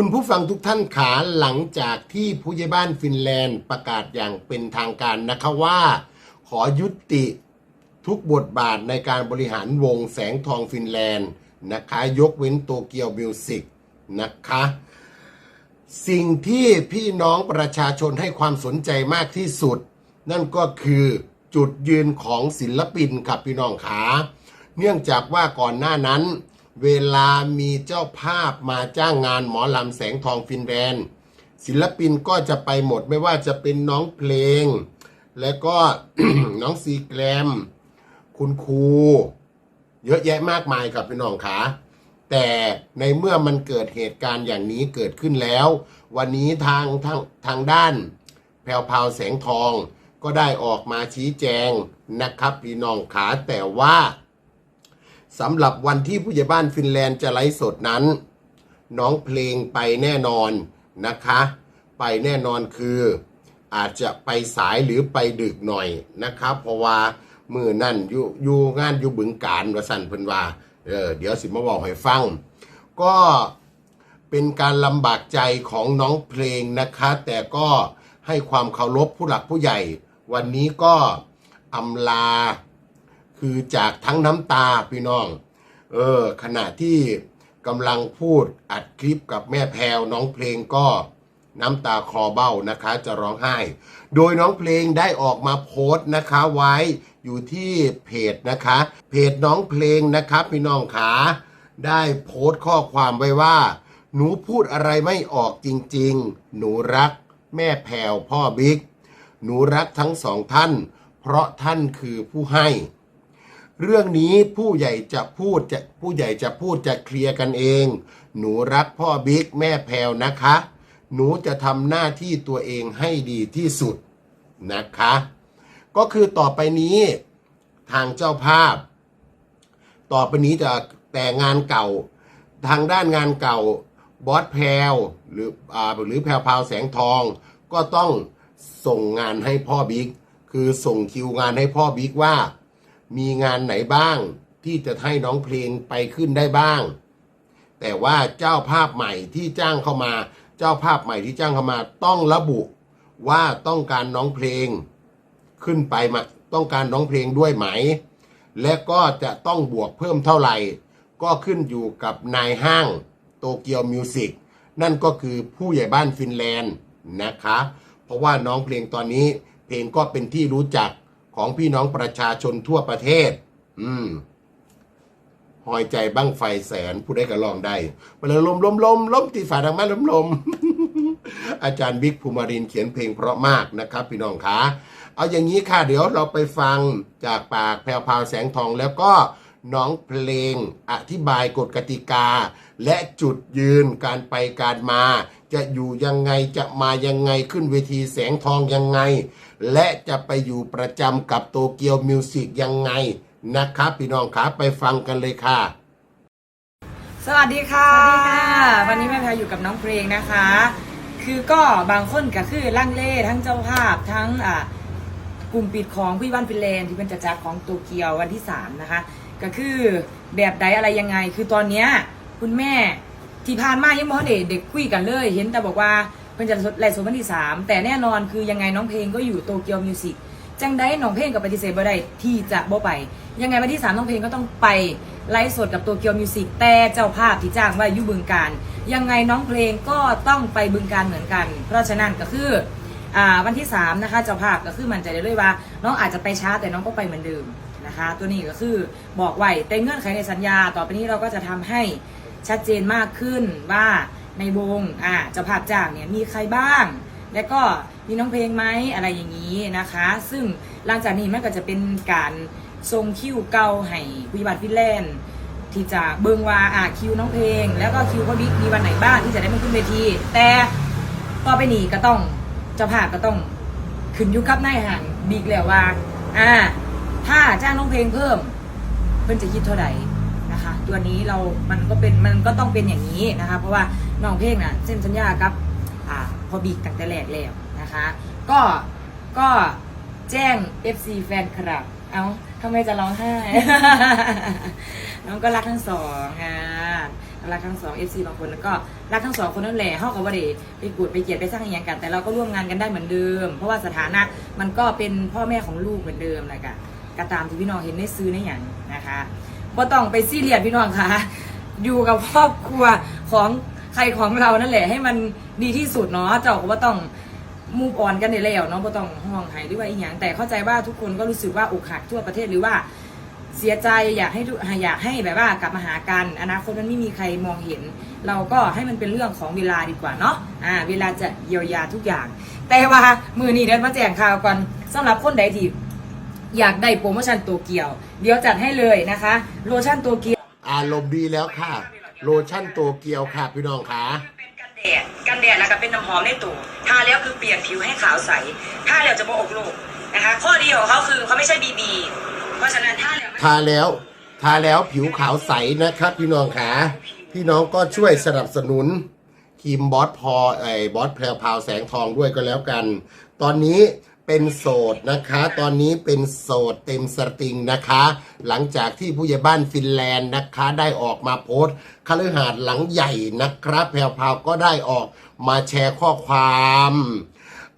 คุณผู้ฟังทุกท่านขาหลังจากที่ผู้ใหญ่บ้านฟินแลนด์ประกาศอย่างเป็นทางการนะคะว่า ขอยุติทุกบทบาทในการบริหารวงแสงทองฟินแลนด์นะคะยกเว้นโตเกียวมิวสิกนะคะสิ่งที่พี่น้องประชาชนให้ความสนใจมากที่สุด นั่นก็คือจุดยืนของศิลปินครับพี่น้องขาเนื่องจากว่าก่อนหน้านั้น เวลามีเจ้าภาพมาจ้างงานหมอลำแสงทองฟินแลนด์ศิลปินก็จะไปหมดไม่ว่าจะเป็นน้องเพลง และก็น้องซีแกรม คุณครูเยอะแยะมากมายครับพี่น้องขาแต่ในเมื่อมันเกิดเหตุการณ์อย่างนี้เกิดขึ้นแล้ว วันนี้ทางทางทางด้าน แพวพาวแสงทองก็ได้ออกมาชี้แจงนะครับพี่น้องขาแต่ว่า สำหรับวันที่ผู้ใหญ่บ้านฟินแลนด์จะไลฟ์สดนั้น น้องเพลงไปแน่นอนนะคะ ไปแน่นอนคือ อาจจะไปสายหรือไปดึกหน่อยนะครับ เพราะว่ามือนั่นอยู่อยู่งานอยู่บึงการวสันเพิ่นว่าเออเดี๋ยวสิมาบอกให้ฟัง ก็เป็นการลำบากใจของน้องเพลงนะคะ แต่ก็ให้ความเคารพผู้หลักผู้ใหญ่ วันนี้ก็อำลา คือจากทั้งน้ำตาพี่น้อง เออขณะที่กำลังพูดอัดคลิปกับแม่แพรวน้องเพลงก็น้ำตาคลอเบ้านะคะจะร้องไห้ โดยน้องเพลงได้ออกมาโพสต์นะคะไว้อยู่ที่เพจนะคะ เพจน้องเพลงนะครับพี่น้องขาได้โพสต์ข้อความไว้ว่า หนูพูดอะไรไม่ออกจริงๆ หนูรัก แม่แพรวพ่อบิ๊ก หนูรักทั้งสองท่าน เพราะท่านคือผู้ให้ เรื่องนี้ผู้ใหญ่จะพูดจะผู้ใหญ่จะพูดจะเคลียร์กันเอง หนูรักพ่อบิ๊กแม่แพรวนะคะ หนูจะทำหน้าที่ตัวเองให้ดีที่สุดนะคะ ก็คือต่อไปนี้ทางเจ้าภาพ ต่อไปนี้จะแต่งานเก่า ทางด้านงานเก่าบอสแพรวหรืออ่าหรือแพรวพาวแสงทอง ก็ต้องส่งงานให้พ่อบิ๊กคือส่งคิวงานให้พ่อบิ๊กว่า มีงานไหนบ้างที่จะให้น้องเพลงไปขึ้นได้บ้าง แต่ว่าเจ้าภาพใหม่ที่จ้างเข้ามา เจ้าภาพใหม่ที่จ้างเข้ามาต้องระบุว่าต้องการน้องเพลง ขึ้นไปมาต้องการน้องเพลงด้วยไหม และก็จะต้องบวกเพิ่มเท่าไหร่ ก็ขึ้นอยู่กับนายห้างโตเกียวมิวสิกนั่นก็คือผู้ใหญ่บ้านฟินแลนด์นะคะ เพราะว่าน้องเพลงตอนนี้เพลงก็เป็นที่รู้จัก ของพี่น้องประชาชนทั่วประเทศ อืมหอยใจบ้างไฟแสนผู้ได้ก็ลองได้มาเลยลมลมลมลมตีฝาทางบ้าลมลมอาจารย์บิ๊กภูมิรินเขียนเพลงเพราะมากนะครับ พี่น้องคะเอาอย่างนี้ค่ะ เดี๋ยวเราไปฟังจากปากแพรวพาวแสงทองแล้วก็น้องเพลงอธิบายกฎกติกา และจุดยืนการไปการมา จะอยู่ยังไงจะมายังไงขึ้นเวทีแสงทองยังไง และจะไปอยู่ประจำกับโตเกียวมิวสิกยังไงนะครับพี่น้องครับไปฟังกันเลยค่ะ สวัสดีค่ะ สวัสดีค่ะ วันนี้แม่แพรอยู่กับน้องเพลงนะคะ คือก็บางคนก็คือลังเล่ทั้งเจ้าภาพทั้งอ่ากลุ่มปิดของพี่บ้านฟินแลนด์ที่เป็นจัดจักรของโตเกียววันที่ 3 นะคะ ก็คือแบบใดอะไรยังไง คือตอนเนี้ยคุณแม่ที่ผ่านมายังไม่ได้เด็กคุยกันเลย เห็นแต่บอกว่า เพิ่นจะไล่สดวันที่3แต่แน่นอนคือยังไงน้องเพลงก็อยู่โตเกียวมิวสิกจังได้น้องเพลงกับปฏิเสธบ่ได้ที่จะบ่ไป ยังไงวันที่สามน้องเพลงก็ต้องไปไลฟ์สดกับโตเกียวมิวสิกแต่เจ้าภาพที่จ้างว้อยู่บึงการ ยังไงน้องเพลงก็ต้องไปบึงการเหมือนกัน เพราะฉะนั้นก็คืออวันที่สามนะคะเจ้าภาพก็คือมันใจะได้เลยว่า น้องอาจจะไปช้าแต่น้องก็ไปเหมือนเดิมนะคะ ตัวนี้ก็คือบอกไว้แต่เงื่อนไขในสัญญา ต่อไปนี้เราก็จะทำให้ชัดเจนมากขึ้นว่า ในวงอ่าจ้าภาพจ้างเนี่ยมีใครบ้าง แล้วก็มีน้องเพลงไหมอะไรอย่างนี้นะคะ ซึ่งหลังจากนี้มันก็จะเป็นการทรงคิวเก่าให้ผู้บัตรฟินแลนด์ที่จะเบิงว่าอ่าคิวน้องเพลง แล้วก็คิวพ่อบิ๊กมีวันไหนบ้างที่จะได้มาขึ้นเวที แต่ต่อไปนี้ก็ต้องเจ้าภาพก็ต้องขึ้นยุกับนายห่างบิ๊กแล้วว่าอ่าถ้าจ้างน้องเพลงเพิ่ม เพิ่นจะคิดเท่าไหร่นะคะ ตัวนี้เรามันก็เป็นมันก็ต้องเป็นอย่างนี้นะคะ เพราะว่า น้องเพลงน่ะเซ็นสัญญากับอ่าพอบีกตั้งแต่แรกแล้วนะคะ ก็ก็แจ้ง FC แฟนคลับ เอ้าทำไมจะร้องไห้ น้องก็รักทั้งสองอะรักทั้งสองเอฟซีบางคนแล้วก็รักทั้งสองคนนั่นแหละเขาก็บ่ได้ไปกูดไปเกลียดไปสร้างอย่างกัน แต่เราก็ร่วมงานกันได้เหมือนเดิม เพราะว่าสถานะมันก็เป็นพ่อแม่ของลูกเหมือนเดิมแหละค่ะก็ตามที่พี่น้องเห็นในซื้อในอย่างนะคะบ่ต้องไปซีเรียสพี่น้องค่ะ อยู่กับครอบครัวของ ครของเรานั่นแหละให้มันดีที่สุดเนาะเจ้าก็ว่าต้องมูฟออนกันได้แล้วเนาะบ่ต้องห่วงไห้หรือว่าอีหยังแต่เข้าใจว่าทุกคนก็รู้สึกว่าอกหักทั่วประเทศหรือว่าเสียใจอยากให้ทุกอยากให้แบบว่ากลับมาหากันอนาคตมันไม่มีใครมองเห็น เราก็ให้มันเป็นเรื่องของเวลาดีกว่าเนาะอ่า เวลาจะเยียวยาทุกอย่าง แต่ว่ามือนี้เดินมาแจ้งข่าวก่อนสำหรับคนใดที่อยากได้โปรโมชั่นตัวเกียว เดี๋ยวจัดให้เลยนะคะ โลชั่นตัวเกียว อารมณ์ดีแล้วค่ะ โลชั่นโตเกียวค่ะพี่น้องค่ะเป็นกันแดดกันแดดแล้วก็เป็นน้ำหอมในตัวทาแล้วคือเปลี่ยนผิวให้ขาวใสทาแล้วจะบ่ออกโรคนะคะข้อดีของเขาคือเขาไม่ใช่บีบีเพราะฉะนั้นทาแล้วทาแล้วทาแล้วผิวขาวใสนะครับ พี่น้องขาพี่น้องก็ช่วยสนับสนุนครีมบอสพอไอ้บอสแพรวพราวแสงทองด้วยก็แล้วกัน ตอนนี้ เป็นโสดนะคะ ตอนนี้เป็นโสดเต็มสตริงนะคะ หลังจากที่ผู้ใหญ่บ้านฟินแลนด์นะคะ ได้ออกมาโพสต์คฤหาสน์หลังใหญ่นะครับแพรวพราวก็ได้ออกมาแชร์ข้อความ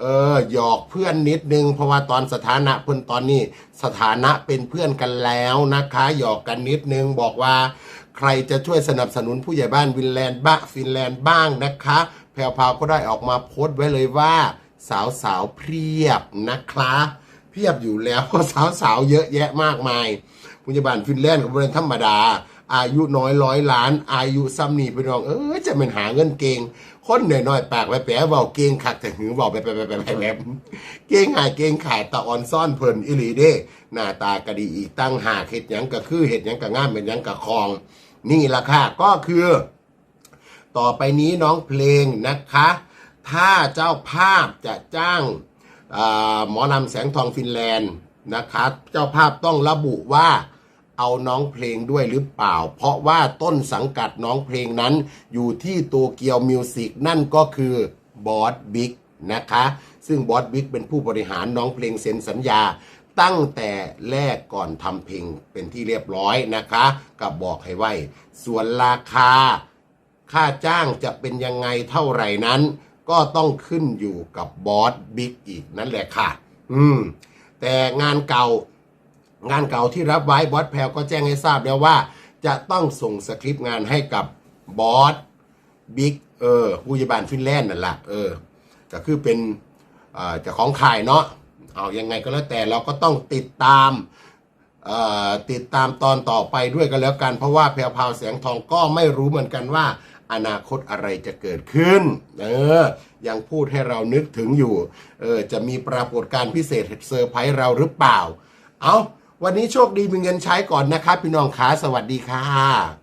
เออหยอกเพื่อนนิดนึง เพราะว่าตอนสถานะเพื่อนตอนนี้สถานะเป็นเพื่อนกันแล้วนะคะหยอกกันนิดนึงบอกว่า ใครจะช่วยสนับสนุนผู้ใหญ่บ้านวินแลนด์บ้าฟินแลนด์บ้างนะคะ แพรวพราวก็ได้ออกมาโพสต์ไว้เลยว่า สาวสาวๆเพียบนะคะเพียบอยู่แล้วสาวสาวๆเยอะแยะมากมายผู้ใหญ่บ้านฟินแลนด์ก็เป็นธรรมดา อายุน้อยร้อยล้าน อายุซ้ำนี่ไปน้อง เออจะเป็นหาเงินเก่งคนหน่อยๆปากแปะๆเบาเก่งคักแต่หือเบาไปไปไปไปไปแบบเก่งหายเก่งขายตาอ่อนซ่อนเพลินอิลีเด้หน้าตากะดีอีกตั้งหากเห็ดยังก็คือเห็ดยังก็ง่ามเป็นยังก็คลอง นี่ละค่ะก็คือ ต่อไปนี้น้องเพลงนะคะ ถ้าเจ้าภาพจะจ้างหมอลำแสงทองฟินแลนด์นะคะเจ้าภาพต้องระบุว่าเอาน้องเพลงด้วยหรือเปล่า เพราะว่าต้นสังกัดน้องเพลงนั้นอยู่ที่โตเกียวมิวสิกนั่นก็คือบอสบิ๊กนะคะ ซึ่งบอสบิ๊กเป็นผู้บริหารน้องเพลงเซ็นสัญญา ตั้งแต่แรกก่อนทำเพลงเป็นที่เรียบร้อยนะคะกับบอกให้ไว้ ส่วนราคา ค่าจ้างจะเป็นยังไงเท่าไหร่นั้น ก็ต้องขึ้นอยู่กับบอสบิ๊กอีกนั่นแหละค่ะ อืม แต่งานเก่างานเก่าที่รับไว้บอสแพลวก็แจ้งให้ทราบแล้วว่า จะต้องส่งสคริปต์งานให้กับบอสบิ๊กเออผู้ใหญ่บ้านฟินแลนด์นั่นแหละเออก็คือเป็นเออจ้าของขายเนาะเอายังไงก็แล้วแต่เราก็ต้องติดตามเอ่อติดตามตอนต่อไปด้วยกันแล้วกัน เพราะว่าแพรวพาวแสงทองก็ไม่รู้เหมือนกันว่า อนาคตอะไรจะเกิดขึ้น เออ ยังพูดให้เรานึกถึงอยู่ เออ จะมีปรากฏการณ์พิเศษเซอร์ไพรส์เราหรือเปล่า เอาวันนี้โชคดีมีเงินใช้ก่อนนะครับพี่น้องขาสวัสดีค่ะ